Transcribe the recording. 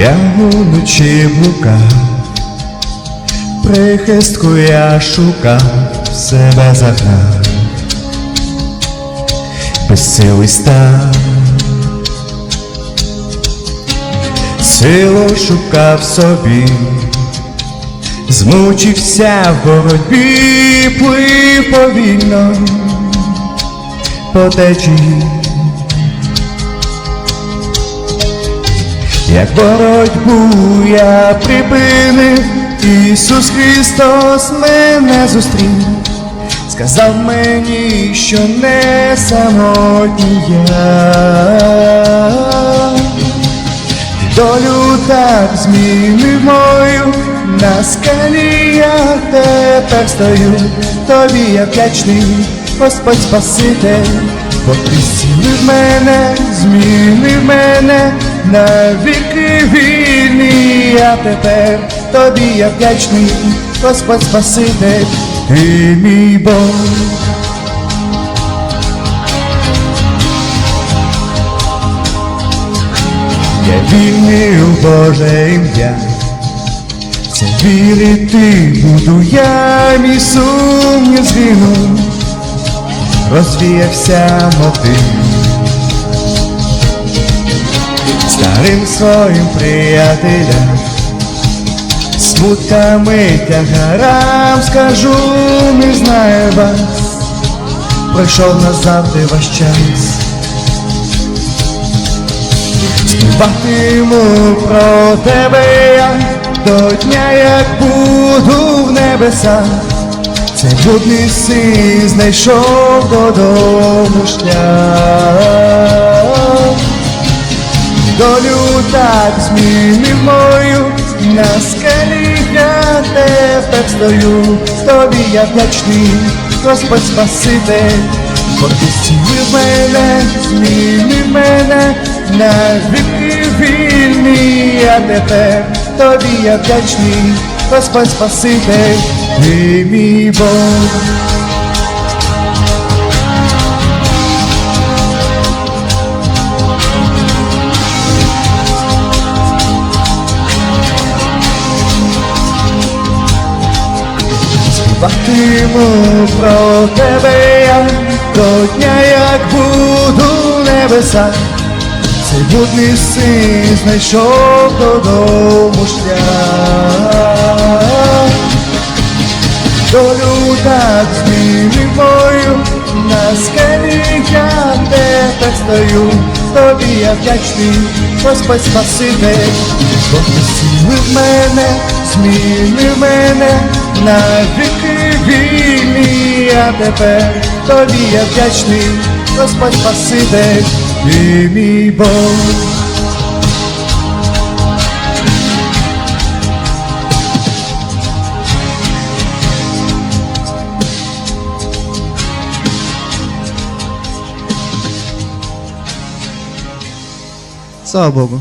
Я уночі блукав, прихистку я шукав, себе загнав, безсилий став, силу шукав собі, змучився в боротьбі, плив повільно по течії. Як боротьбу я припинив, Ісус Христос мене зустрів, сказав мені, що не самотній я. Долю так змінив мою, на скалі я тепер стою, тобі я вдячний, Господь Спаситель, бо ти зцілив мене, змінив мене, навіки вільний я тепер, тобі я вдячний, Господь Спаситель, ти мій Бог. Я вільний у Боже ім'я, це вірити буду я, мій сумнів згинув, розвіявся мотив. Старим своїм приятелям, смутками тягарам скажу, не знаю вас, пройшов назавжди ваш час. Співатиму про тебе я до дня, як буду в небесах. Цей блудний син знайшов додому шлях. Долю так змінив мою, на скалі я тепер стою, тобі я вдячний, Господь Спаситель, бо ти мене, змінив мене, навіки вільний я тепер, тобі я вдячний, Господь Спаситель, ти мій Бог. Співатиму про тебе я до дня, як буду в небесах. Цей будний син знайшов додому шлях. Долю так змінив мою, на скелі я тепер стою, тобі я вдячний, Господь Спаситель, бо ти зцілив мене, змінив мене, навіки вільний я тепер, тобі я вдячний, Господь Спаситель, ти мій Бог. Слава Богу.